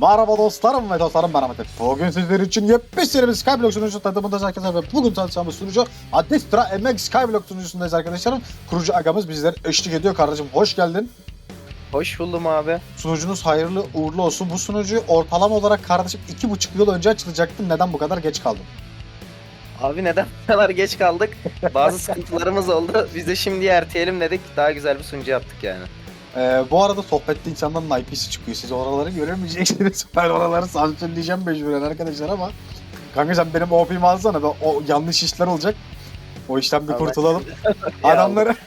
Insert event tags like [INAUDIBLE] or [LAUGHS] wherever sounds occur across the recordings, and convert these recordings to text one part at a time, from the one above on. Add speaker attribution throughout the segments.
Speaker 1: Merhaba dostlarım ve dostlarım ben Ahmet. Bugün sizler için yepyeni bir Skyblock sunucusu tanıtımındayız arkadaşlar ve bugün tanıtacağımız sunucu Adestra MX Skyblock sunucusundayız arkadaşlarım. Kurucu agamız bizlere eşlik ediyor kardeşim. Hoş geldin.
Speaker 2: Hoş buldum abi.
Speaker 1: Sunucunuz hayırlı uğurlu olsun. Bu sunucu ortalama olarak kardeşim iki buçuk yıl önce açılacaktı. Neden bu kadar geç kaldın?
Speaker 2: Abi neden bu kadar geç kaldık? Bazı [LAUGHS] sıkıntılarımız oldu. Biz de şimdi erteleyelim dedik. Daha güzel bir sunucu yaptık yani.
Speaker 1: Ee, bu arada sohbette insanların IP'si çıkıyor. Siz oraları göremeyeceksiniz. [LAUGHS] Ben oraları sansürleyeceğim mecburen arkadaşlar ama. Kanka sen benim OP'mi alsana. Ben, o yanlış işler olacak. O işten bir kurtulalım. [LAUGHS] Adamları... [LAUGHS]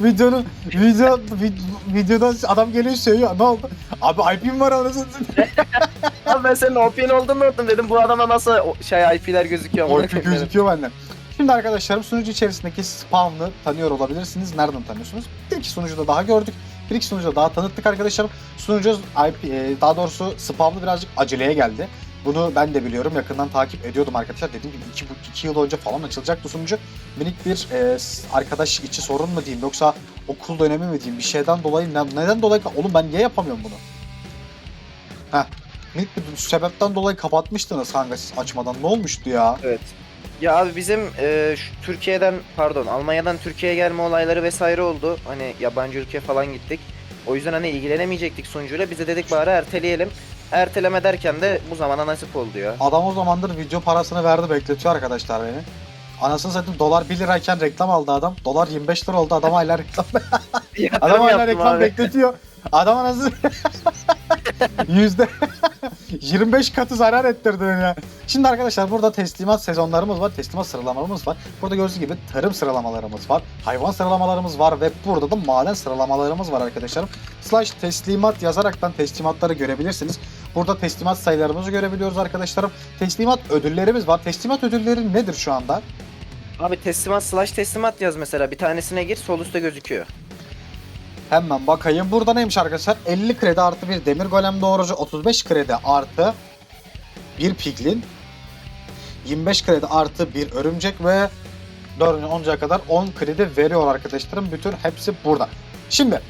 Speaker 1: videonun video vid- videodan adam geliyor söylüyor ne oldu? Abi IP'm var anasını.
Speaker 2: Abi ben senin OP'nin olduğunu unuttum dedim. Bu adama nasıl şey IP'ler gözüküyor? dedim.
Speaker 1: gözüküyor benden. Şimdi arkadaşlarım sunucu içerisindeki spawn'ı tanıyor olabilirsiniz. Nereden tanıyorsunuz? Bir iki sunucuda daha gördük. Bir iki sunucuda daha tanıttık arkadaşlarım. Sunucu IP, e, daha doğrusu spawn'ı birazcık aceleye geldi. Bunu ben de biliyorum. Yakından takip ediyordum arkadaşlar. Dediğim gibi iki, bu- iki yıl önce falan açılacaktı sunucu. Minik bir e, arkadaş içi sorun mu diyeyim yoksa okul dönemi mi diyeyim bir şeyden dolayı ne- neden dolayı oğlum ben niye yapamıyorum bunu? Heh. Minik bir sebepten dolayı kapatmıştınız kanka siz açmadan. Ne olmuştu ya?
Speaker 2: Evet. Ya abi bizim e, şu Türkiye'den pardon Almanya'dan Türkiye'ye gelme olayları vesaire oldu. Hani yabancı ülke falan gittik. O yüzden hani ilgilenemeyecektik sunucuyla. Biz de dedik bari erteleyelim. Erteleme derken de bu zamana nasip oldu ya.
Speaker 1: Adam o zamandır video parasını verdi bekletiyor arkadaşlar beni. Anasını satayım dolar 1 lirayken reklam aldı adam. Dolar 25 lira oldu adam hala reklam. [LAUGHS] Adam hala reklam
Speaker 2: abi.
Speaker 1: bekletiyor. Adam anasını [LAUGHS] yüzde 25 katı zarar ettirdi beni ya. Şimdi arkadaşlar burada teslimat sezonlarımız var. Teslimat sıralamalarımız var. Burada gördüğünüz gibi tarım sıralamalarımız var. Hayvan sıralamalarımız var ve burada da maden sıralamalarımız var arkadaşlarım. Slash teslimat yazaraktan teslimatları görebilirsiniz. Burada teslimat sayılarımızı görebiliyoruz arkadaşlarım. Teslimat ödüllerimiz var. Teslimat ödülleri nedir şu anda?
Speaker 2: Abi teslimat slash teslimat yaz mesela. Bir tanesine gir sol üstte gözüküyor.
Speaker 1: Hemen bakayım. Burada neymiş arkadaşlar? 50 kredi artı bir demir golem doğrucu, 35 kredi artı bir piglin, 25 kredi artı bir örümcek ve 4. 10'a kadar 10 kredi veriyor arkadaşlarım. Bütün hepsi burada. Şimdi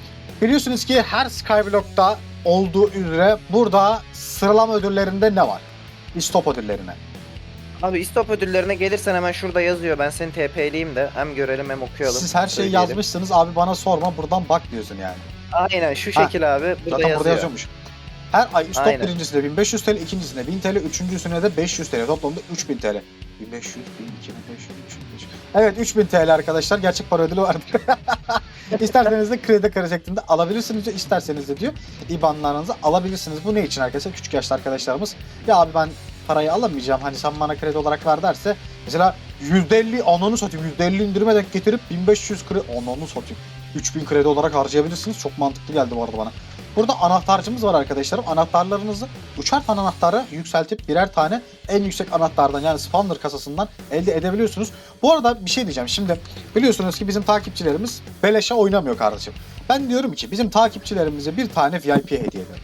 Speaker 1: biliyorsunuz ki her Skyblock'ta olduğu üzere burada sıralama ödüllerinde ne var? İstop ödüllerine.
Speaker 2: Abi istop ödüllerine gelirsen hemen şurada yazıyor. Ben seni TP'liyim de hem görelim hem okuyalım.
Speaker 1: Siz her şeyi
Speaker 2: söyleyelim.
Speaker 1: yazmışsınız abi bana sorma buradan bak diyorsun yani.
Speaker 2: Aynen şu
Speaker 1: Ha,
Speaker 2: şekil abi. Burada
Speaker 1: Zaten
Speaker 2: yazıyor.
Speaker 1: burada yazıyormuş. Her ay stop
Speaker 2: Aynen.
Speaker 1: birincisine 1500 TL, ikincisine 1000 TL, üçüncüsüne de 500 TL. Toplamda 3000 TL. 1500, 1000, 2500, 3500. Evet 3000 TL arkadaşlar. Gerçek para ödülü vardır. [LAUGHS] İsterseniz de kredi karı şeklinde alabilirsiniz diyor. İsterseniz de diyor IBAN'larınızı alabilirsiniz. Bu ne için arkadaşlar? Küçük yaşlı arkadaşlarımız. Ya abi ben parayı alamayacağım. Hani sen bana kredi olarak ver derse. Mesela %50 ananı satayım. %50 indirime denk getirip 1500 kredi. Ananı satayım. 3000 kredi olarak harcayabilirsiniz. Çok mantıklı geldi bu arada bana. Burada anahtarcımız var arkadaşlarım. Anahtarlarınızı uçar tane anahtarı yükseltip birer tane en yüksek anahtardan yani spawner kasasından elde edebiliyorsunuz. Bu arada bir şey diyeceğim. Şimdi biliyorsunuz ki bizim takipçilerimiz beleşe oynamıyor kardeşim. Ben diyorum ki bizim takipçilerimize bir tane VIP hediye edelim.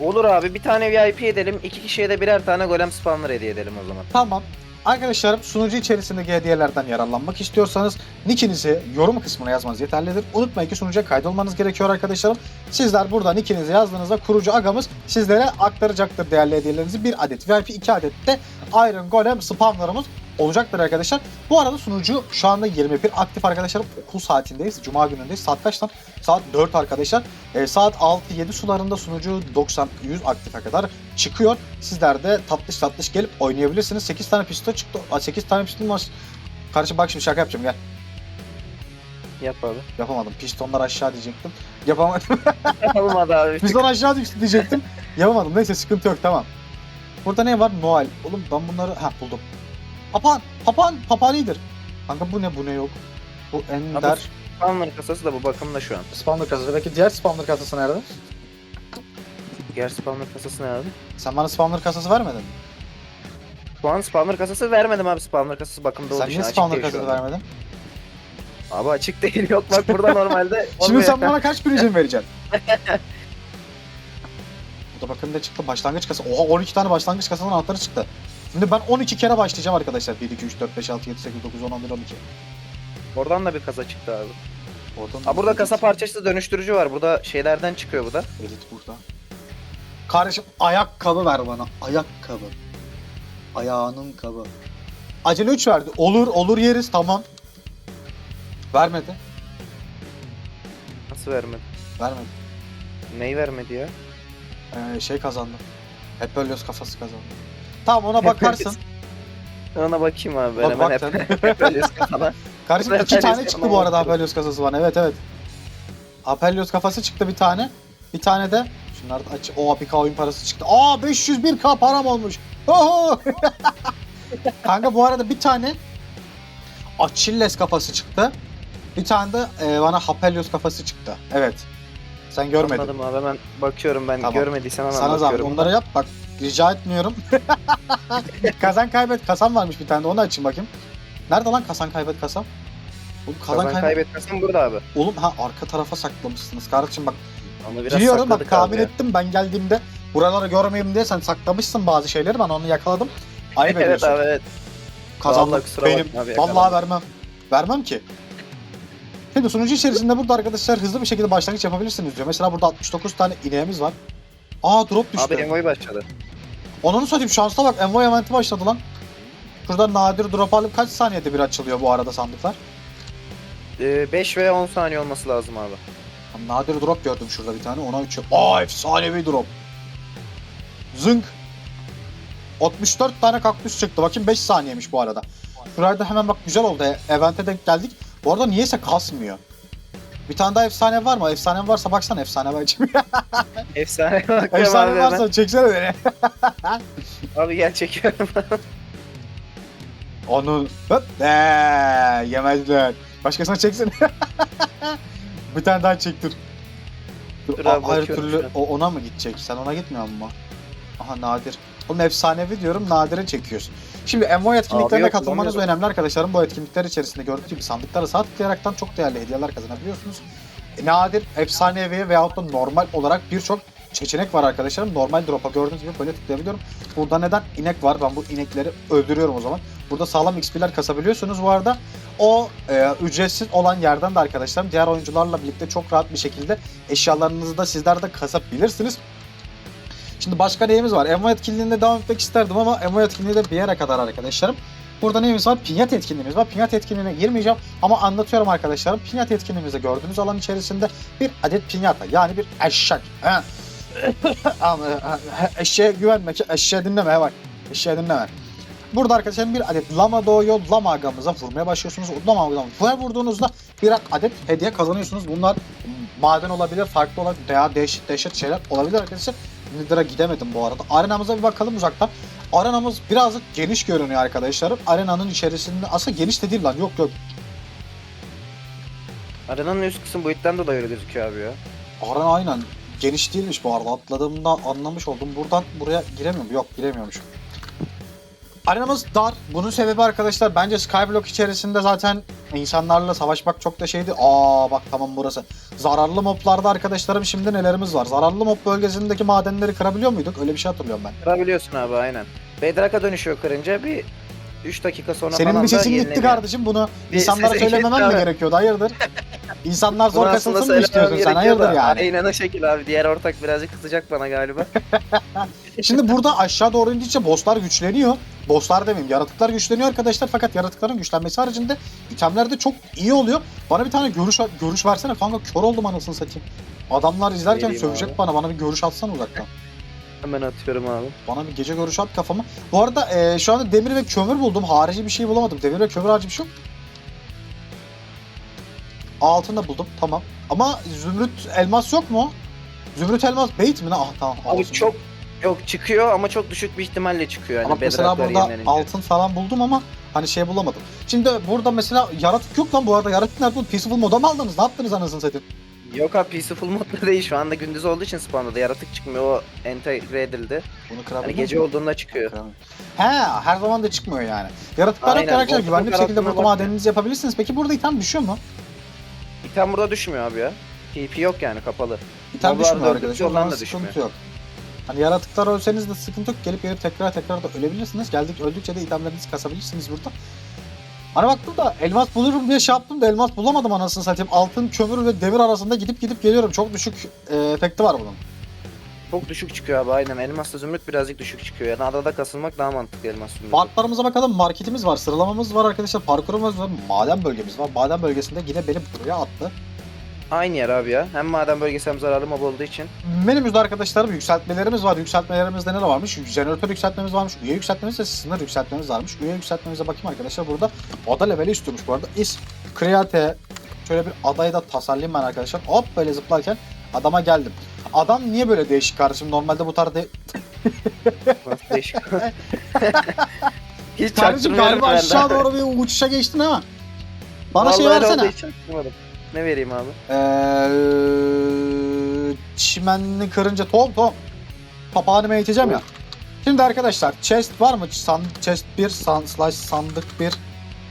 Speaker 2: Olur abi bir tane VIP edelim. iki kişiye de birer tane golem spawner hediye edelim o zaman.
Speaker 1: Tamam. Arkadaşlarım sunucu içerisindeki hediyelerden yararlanmak istiyorsanız nickinizi yorum kısmına yazmanız yeterlidir. Unutmayın ki sunucuya kaydolmanız gerekiyor arkadaşlarım. Sizler burada nickinizi yazdığınızda kurucu agamız sizlere aktaracaktır değerli hediyelerinizi. Bir adet VIP, iki adet de Iron Golem spamlarımız olacaktır arkadaşlar. Bu arada sunucu şu anda 21 aktif arkadaşlarım. Okul saatindeyiz. Cuma günündeyiz. Saat kaçtan? Saat 4 arkadaşlar. E, saat 6-7 sularında sunucu 90-100 aktife kadar çıkıyor. Sizler de tatlış tatlış gelip oynayabilirsiniz. 8 tane piston çıktı. Aa, 8 tane piston var. Kardeşim bak şimdi şaka yapacağım gel.
Speaker 2: Yap abi.
Speaker 1: Yapamadım. Pistonlar aşağı diyecektim. Yapamadım. [LAUGHS]
Speaker 2: Olmadı abi.
Speaker 1: Piston aşağı düştü diyecektim. Yapamadım. Neyse sıkıntı yok tamam. Burada ne var? Noel. Oğlum ben bunları... Ha buldum. Papağan. Papağan. Papağan iyidir. Kanka bu ne? Bu ne yok. Bu ender.
Speaker 2: Spawner kasası da bu bakımda şu an.
Speaker 1: Spawner kasası. Peki diğer spawner kasası nerede?
Speaker 2: Diğer spawner kasası ne abi?
Speaker 1: Sen bana spawner kasası vermedin mi?
Speaker 2: Şu an spawner kasası vermedim abi spawner kasası bakımda olduğu
Speaker 1: Sen
Speaker 2: için
Speaker 1: niye
Speaker 2: açık
Speaker 1: spawner
Speaker 2: değil şu
Speaker 1: kasası vermedin?
Speaker 2: Abi açık değil yok bak burada [LAUGHS] normalde
Speaker 1: Şimdi
Speaker 2: olmuyor.
Speaker 1: sen bana kaç prizm vereceksin? [LAUGHS] Burada bakın ne çıktı? Başlangıç kasası. Oha 12 tane başlangıç kasasının anahtarı çıktı. Şimdi ben 12 kere başlayacağım arkadaşlar. 1, 2, 3, 4, 5, 6, 7, 8, 9, 10, 11, 12.
Speaker 2: Oradan da bir kasa çıktı abi.
Speaker 1: Oradan
Speaker 2: Ha burada kasa parçası dönüştürücü var. Burada şeylerden çıkıyor bu da.
Speaker 1: Elit burada. Kardeşim ayakkabı ver bana. Ayakkabı. Ayağının kabı. Acele 3 verdi. Olur olur yeriz tamam. Vermedi.
Speaker 2: Nasıl vermedi?
Speaker 1: Vermedi.
Speaker 2: Neyi vermedi ya?
Speaker 1: Ee, şey kazandı. Hepelios kafası kazandı. Tamam ona bakarsın.
Speaker 2: Ona bakayım abi ben
Speaker 1: Bak,
Speaker 2: hemen
Speaker 1: bak
Speaker 2: hep. [LAUGHS]
Speaker 1: Kardeşim iki
Speaker 2: Hepelios
Speaker 1: tane çıktı bu arada
Speaker 2: bakıyorum.
Speaker 1: Apelios kafası bana. Evet evet. Apelios kafası çıktı bir tane. Bir tane de şunlar aç. O APK oyun parası çıktı. Aa 501k param olmuş. Oho! [LAUGHS] Kanka bu arada bir tane Achilles kafası çıktı. Bir tane de e, bana Hapelios kafası çıktı. Evet. Sen görmedin.
Speaker 2: Anladım abi hemen bakıyorum ben
Speaker 1: Tamam.
Speaker 2: görmediysem hemen
Speaker 1: Sana zahmet
Speaker 2: bakıyorum.
Speaker 1: onları yap bak rica etmiyorum. [LAUGHS] kazan kaybet kasam varmış bir tane de onu açayım bakayım. Nerede lan kasan kaybet kasam? Oğlum kazan,
Speaker 2: Kazan
Speaker 1: kaybet.
Speaker 2: kaybetmezsen burada abi.
Speaker 1: Oğlum ha arka tarafa saklamışsınız kardeşim bak.
Speaker 2: Onu biraz
Speaker 1: Biliyorum bak tahmin ettim ben geldiğimde buraları görmeyeyim diye sen saklamışsın bazı şeyleri ben onu yakaladım. Ayıp [LAUGHS]
Speaker 2: evet
Speaker 1: ediyorsun.
Speaker 2: abi evet.
Speaker 1: Kazandık
Speaker 2: Vallahi
Speaker 1: benim.
Speaker 2: abi,
Speaker 1: Vallahi vermem. Vermem ki. Şimdi sunucu içerisinde burada arkadaşlar hızlı bir şekilde başlangıç yapabilirsiniz diyor. Mesela burada 69 tane ineğimiz var. Aa drop düştü.
Speaker 2: Abi Envoy başladı.
Speaker 1: Onun satayım şansla bak Envoy eventi başladı lan. Şurada nadir drop alıp kaç saniyede bir açılıyor bu arada sandıklar?
Speaker 2: 5 veya 10 saniye olması lazım abi.
Speaker 1: Nadir drop gördüm şurada bir tane ona 3 Aa efsanevi drop. Zınk. 64 tane kaktüs çıktı. Bakayım 5 saniyemiş bu arada. Şurada da hemen bak güzel oldu. Event'e denk geldik. Bu arada niyeyse kasmıyor. Bir tane daha efsane var mı? Efsane varsa baksana efsane var. [LAUGHS]
Speaker 2: Efsane bakıyorum
Speaker 1: efsane varsa çeksene beni. [LAUGHS]
Speaker 2: Abi gel çekiyorum. [LAUGHS]
Speaker 1: Onu hop eee yemezler. Başkasına çeksin. bir tane daha çektir. Dur,
Speaker 2: abi,
Speaker 1: ayrı türlü o ona mı gidecek? Sen ona gitmiyor mu? Aha nadir. Oğlum efsanevi diyorum nadire çekiyorsun. Şimdi Envoy etkinliklerine
Speaker 2: yok,
Speaker 1: katılmanız önemli arkadaşlarım. Bu etkinlikler içerisinde gördüğünüz gibi sandıklara sağ tıklayaraktan çok değerli hediyeler kazanabiliyorsunuz. E, Nadir, efsanevi veyahut da normal olarak birçok seçenek var arkadaşlarım. Normal drop'a gördüğünüz gibi böyle tıklayabiliyorum. Burada neden inek var? Ben bu inekleri öldürüyorum o zaman. Burada sağlam XP'ler kasabiliyorsunuz bu arada. O e, ücretsiz olan yerden de arkadaşlarım diğer oyuncularla birlikte çok rahat bir şekilde eşyalarınızı da sizler de kasabilirsiniz. Şimdi başka neyimiz var? Envo etkinliğinde devam etmek isterdim ama Envo etkinliği de bir yere kadar arkadaşlarım. Burada neyimiz var? Pinyat etkinliğimiz var. Pinyat etkinliğine girmeyeceğim ama anlatıyorum arkadaşlarım. Pinyat etkinliğimizde gördüğünüz alan içerisinde bir adet pinyata yani bir eşek. [LAUGHS] Eşeğe güvenme, eşeğe dinleme bak. Eşeğe dinleme. Burada arkadaşlar bir adet lama doğuyor. Lama agamıza vurmaya başlıyorsunuz. O lama agamıza vurduğunuzda bir adet hediye kazanıyorsunuz. Bunlar maden olabilir, farklı olabilir veya değişik değişik şeyler olabilir arkadaşlar. Nether'a gidemedim bu arada. Arenamıza bir bakalım uzaktan. Arenamız birazcık geniş görünüyor arkadaşlarım. Arenanın içerisinde aslında geniş de değil lan. Yok yok.
Speaker 2: Arenanın üst kısmı boyuttan dolayı öyle gözüküyor abi ya.
Speaker 1: Arena aynen geniş değilmiş bu arada. Atladığımda anlamış oldum. Buradan buraya giremiyorum. Yok giremiyormuşum. Arenamız dar. Bunun sebebi arkadaşlar bence Skyblock içerisinde zaten insanlarla savaşmak çok da şeydi. Aa bak tamam burası. Zararlı moblarda arkadaşlarım şimdi nelerimiz var. Zararlı mob bölgesindeki madenleri kırabiliyor muyduk? Öyle bir şey hatırlıyorum ben.
Speaker 2: Kırabiliyorsun abi aynen. Bedrock'a dönüşüyor kırınca bir 3 dakika sonra
Speaker 1: Senin
Speaker 2: falan
Speaker 1: bir
Speaker 2: da
Speaker 1: sesin gitti
Speaker 2: yenileniyor.
Speaker 1: kardeşim bunu.
Speaker 2: Bir
Speaker 1: insanlara
Speaker 2: sesin gitti
Speaker 1: söylememem mi
Speaker 2: abi.
Speaker 1: gerekiyordu? Hayırdır? [LAUGHS] İnsanlar zor
Speaker 2: aslında
Speaker 1: kasılsın mı istiyorsun sen?
Speaker 2: gerekiyor
Speaker 1: Hayırdır
Speaker 2: da,
Speaker 1: yani?
Speaker 2: Aynen o şekil abi. Diğer ortak birazcık kızacak bana galiba. [LAUGHS]
Speaker 1: Şimdi burada aşağı doğru indikçe bosslar güçleniyor. Bosslar demeyeyim yaratıklar güçleniyor arkadaşlar fakat yaratıkların güçlenmesi haricinde itemler de çok iyi oluyor. Bana bir tane görüş görüş versene kanka kör oldum anasını satayım. Adamlar izlerken
Speaker 2: Vereyim
Speaker 1: sövecek
Speaker 2: abi.
Speaker 1: bana. Bana bir görüş atsana uzaktan.
Speaker 2: Hemen atıyorum abi.
Speaker 1: Bana bir gece görüşü at kafama. Bu arada e, şu anda demir ve kömür buldum. Harici bir şey bulamadım. Demir ve kömür harici bir şey yok. Altın da buldum. Tamam. Ama zümrüt elmas yok mu? Zümrüt elmas bait mi? Ah tamam.
Speaker 2: Abi çok yok çıkıyor ama çok düşük bir ihtimalle çıkıyor.
Speaker 1: Ama
Speaker 2: Yani
Speaker 1: mesela
Speaker 2: bedrocklar
Speaker 1: burada
Speaker 2: yenilenince.
Speaker 1: altın falan buldum ama hani şey bulamadım. Şimdi burada mesela yaratık yok lan bu arada. Yaratık nerede? Peaceful moda mı aldınız? Ne yaptınız anasını satayım?
Speaker 2: Yok abi peaceful modda [LAUGHS] değil şu anda gündüz olduğu için spawn'da da yaratık çıkmıyor. O entegre edildi.
Speaker 1: Bunu kırabilir
Speaker 2: Hani gece
Speaker 1: miyim?
Speaker 2: olduğunda çıkıyor.
Speaker 1: Kıramıyorum. He her zaman da çıkmıyor yani. Yaratıklar
Speaker 2: Aynen,
Speaker 1: yok arkadaşlar.
Speaker 2: boşluk
Speaker 1: Güvenli bir şekilde burada
Speaker 2: bakma.
Speaker 1: madeninizi yapabilirsiniz. Peki burada item düşüyor mu?
Speaker 2: İtem burada düşmüyor abi ya. TP yok yani kapalı.
Speaker 1: İtem
Speaker 2: Moblar
Speaker 1: düşmüyor
Speaker 2: da
Speaker 1: arkadaşlar. O
Speaker 2: onlar
Speaker 1: zaman
Speaker 2: da
Speaker 1: sıkıntı
Speaker 2: düşmüyor.
Speaker 1: yok. Hani yaratıklar ölseniz de sıkıntı yok. Gelip gelip tekrar tekrar da ölebilirsiniz. Geldik öldükçe de itemlerinizi kasabilirsiniz burada. Hani baktım da elmas bulurum diye şey yaptım da elmas bulamadım anasını satayım. Altın, kömür ve demir arasında gidip gidip geliyorum. Çok düşük e, efekti var bunun.
Speaker 2: Çok düşük çıkıyor abi aynen. Elmasla zümrüt birazcık düşük çıkıyor. Yani adada kasılmak daha mantıklı elmas zümrüt.
Speaker 1: Farklarımıza bakalım. Marketimiz var, sıralamamız var arkadaşlar. Parkurumuz var, maden bölgemiz var. Maden bölgesinde yine beni buraya attı.
Speaker 2: Aynı yer abi ya. Hem maden bölgesi hem zararlı mob olduğu için.
Speaker 1: Menümüzde arkadaşlar yükseltmelerimiz var. Yükseltmelerimizde neler varmış? Jeneratör yükseltmemiz varmış. Üye yükseltmemiz ve sınır yükseltmemiz varmış. Üye yükseltmemize bakayım arkadaşlar. Burada ada leveli istiyormuş bu arada. Is, Create, şöyle bir adayı da tasarlayayım ben arkadaşlar. Hop böyle zıplarken adama geldim. Adam niye böyle değişik kardeşim? Normalde bu tarz de... [LAUGHS]
Speaker 2: Değişik. [LAUGHS] Hiç
Speaker 1: Kardeşim galiba aşağı doğru bir uçuşa geçtin ama. Bana şey
Speaker 2: Vallahi öyle
Speaker 1: versene.
Speaker 2: Ne vereyim abi?
Speaker 1: Eee çimenli kırınca tom tom. Papağanımı eğiteceğim ya. Şimdi arkadaşlar chest var mı? San, chest 1, san, slash sandık 1.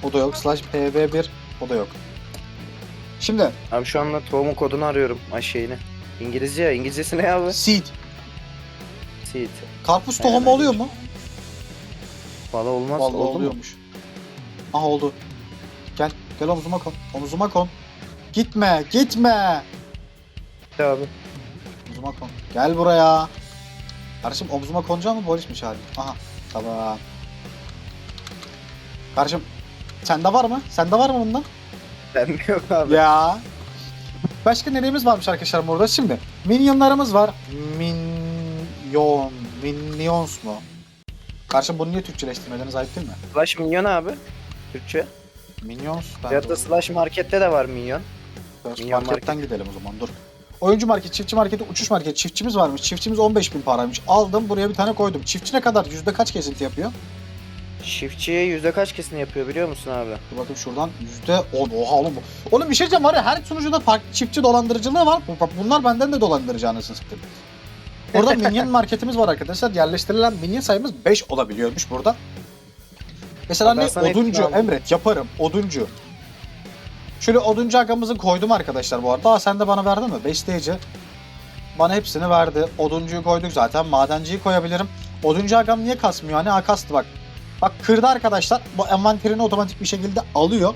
Speaker 1: O da yok. Slash pv 1. O da yok. Şimdi
Speaker 2: Abi şu anda tohumun kodunu arıyorum. Ay şeyini. İngilizce ya. İngilizcesi ne abi?
Speaker 1: seed.
Speaker 2: Seed.
Speaker 1: Karpuz tohumu oluyor mu?
Speaker 2: Valla olmaz.
Speaker 1: Vallahi
Speaker 2: oldu mu?
Speaker 1: oluyormuş. Aha oldu. Gel. Gel omzuma kon. Omzuma kon. Gitme. Gitme.
Speaker 2: Abi.
Speaker 1: Omzuma kon. Gel buraya. Kardeşim omzuma konacak mı polismiş hali? Aha tamam. Kardeşim sende var mı? Sende var mı bundan?
Speaker 2: Ben yok abi.
Speaker 1: Ya. Başka neremiz varmış arkadaşlar burada? Şimdi minyonlarımız var. Minyon. Minions mu? Kardeşim bunu niye Türkçeleştirmediniz ayıp değil mi?
Speaker 2: Slash minyon abi. Türkçe.
Speaker 1: Minions. Ben
Speaker 2: Ya da slash markette de var minyon.
Speaker 1: Marketten gidelim o zaman dur. Oyuncu market, çiftçi marketi, uçuş market. Çiftçimiz varmış. Çiftçimiz 15 bin paraymış. Aldım buraya bir tane koydum. Çiftçi ne kadar? Yüzde kaç kesinti yapıyor?
Speaker 2: Çiftçiye yüzde kaç kesin yapıyor biliyor musun abi?
Speaker 1: Dur bakayım şuradan yüzde on. Oha oğlum bu. Oğlum bir şey diyeceğim var ya her sunucuda farklı çiftçi dolandırıcılığı var. Bunlar benden de dolandırıcı anasını satayım. Burada [LAUGHS] minyon marketimiz var arkadaşlar. Yerleştirilen minyon sayımız 5 olabiliyormuş burada. Mesela
Speaker 2: Ben hepsini
Speaker 1: oduncu, emret yaparım oduncu. Şöyle oduncu agamızı koydum arkadaşlar bu arada. Aa sen de bana verdin mi? Besleyici. Bana hepsini verdi. Oduncuyu koyduk zaten. Madenciyi koyabilirim. Oduncu agam niye kasmıyor? Hani ha kastı bak. Bak kırdı arkadaşlar. Bu envanterini otomatik bir şekilde alıyor.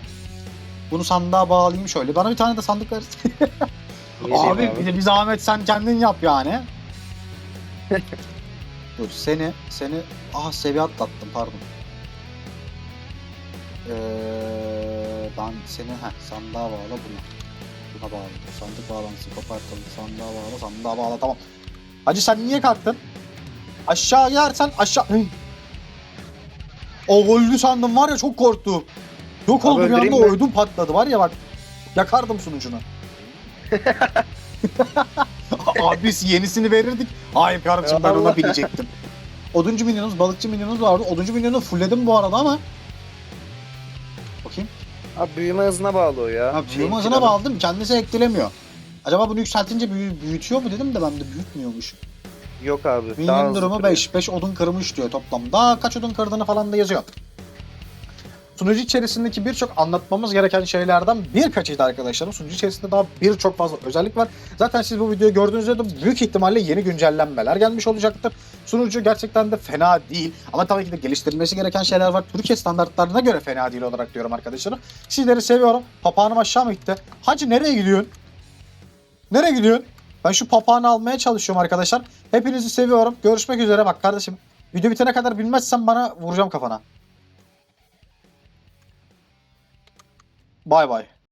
Speaker 1: Bunu sandığa bağlayayım şöyle. Bana bir tane de sandık ver. [LAUGHS]
Speaker 2: Vereyim
Speaker 1: abi, bir de bir zahmet sen kendin yap yani. [LAUGHS] Dur seni seni aha seviye atlattım pardon. Ee, ben seni heh, sandığa bağla buna. Buna bağla. Sandık bağlantısı kopartalım. Sandığa bağla sandığa bağla tamam. Hacı sen niye kalktın? Aşağı yersen aşağı... O öldü sandım var ya çok korktum. Yok oldu bir anda
Speaker 2: mi?
Speaker 1: ödüm patladı var ya bak. Yakardım sunucunu. [LAUGHS] Abi biz yenisini verirdik. Hayır kardeşim ben ona binecektim. Oduncu minyonumuz, balıkçı minyonumuz vardı. Oduncu minyonu fullledim bu arada ama.
Speaker 2: Abi büyüme hızına bağlı o ya. Şeyin
Speaker 1: büyüme hızına
Speaker 2: planı.
Speaker 1: bağladım. Kendisi eklemiyor. Acaba bunu yükseltince büyü- büyütüyor mu dedim de ben de büyütmüyormuş.
Speaker 2: Yok abi. hızlı
Speaker 1: durumu
Speaker 2: duruyor.
Speaker 1: 5. 5 odun kırmış diyor toplamda. Kaç odun kırdığını falan da yazıyor. Sunucu içerisindeki birçok anlatmamız gereken şeylerden birkaçıydı arkadaşlar. Sunucu içerisinde daha birçok fazla özellik var. Zaten siz bu videoyu gördüğünüzde de büyük ihtimalle yeni güncellenmeler gelmiş olacaktır. Sunucu gerçekten de fena değil. Ama tabii ki de geliştirilmesi gereken şeyler var. Türkiye standartlarına göre fena değil olarak diyorum arkadaşlarım. Sizleri seviyorum. Papağanım aşağı mı gitti? Hacı nereye gidiyorsun? Nereye gidiyorsun? Ben şu papağanı almaya çalışıyorum arkadaşlar. Hepinizi seviyorum. Görüşmek üzere. Bak kardeşim video bitene kadar bilmezsen bana vuracağım kafana. Bay bay.